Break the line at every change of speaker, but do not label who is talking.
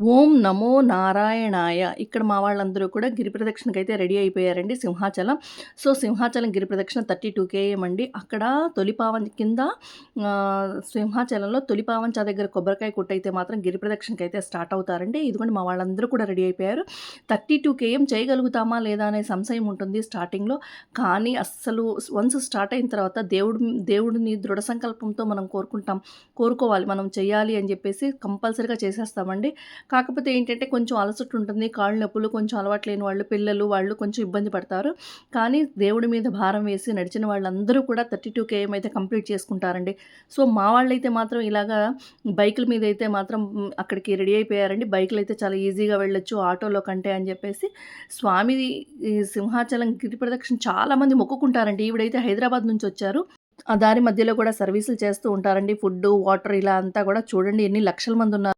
ఓం నమో నారాయణాయ. ఇక్కడ మా వాళ్ళందరూ కూడా గిరి అయితే రెడీ అయిపోయారండి సింహాచలం. సో సింహాచలం గిరి ప్రదక్షిణ థర్టీ టూ కేఎం అండి. అక్కడ తొలిపావం కింద సింహాచలంలో సింహాచలంలో తొలిపావంచా దగ్గర కొబ్బరికాయ కొట్టయితే మాత్రం గిరి ప్రదక్షిణకి అయితే స్టార్ట్ అవుతారండి. ఇదిగోండి మా వాళ్ళందరూ కూడా రెడీ అయిపోయారు. థర్టీ టూ కేఎం చేయగలుగుతామా లేదా అనే సంశయం ఉంటుంది స్టార్టింగ్లో. కానీ అస్సలు వన్స్ స్టార్ట్ అయిన తర్వాత దేవుడు దేవుడిని దృఢ సంకల్పంతో మనం కోరుకుంటాం కోరుకోవాలి మనం చేయాలి అని చెప్పేసి కంపల్సరీగా చేసేస్తామండి. కాకపోతే ఏంటంటే కొంచెం అలసట ఉంటుంది కాళ్ళు నొప్పులు కొంచెం అలవాటు లేని వాళ్ళు పిల్లలు వాళ్ళు కొంచెం ఇబ్బంది పడతారు. కానీ దేవుడి మీద భారం వేసి నడిచిన వాళ్ళందరూ కూడా thirty two K M complete చేసుకుంటారండి. సో మా వాళ్ళైతే మాత్రం ఇలాగా బైకుల మీద అయితే మాత్రం అక్కడికి రెడీ అయిపోయారండి. బైకులు అయితే చాలా ఈజీగా వెళ్ళొచ్చు ఆటోలో కంటే అని చెప్పేసి. స్వామి ఈ సింహాచలం గిరి ప్రదక్షిణ చాలామంది మొక్కుకుంటారండి. ఈవిడైతే హైదరాబాద్ నుంచి వచ్చారు. ఆ దారి మధ్యలో కూడా సర్వీసులు చేస్తూ ఉంటారండి. ఫుడ్ వాటర్ ఇలా అంతా కూడా చూడండి ఎన్ని లక్షల మంది ఉన్నారు.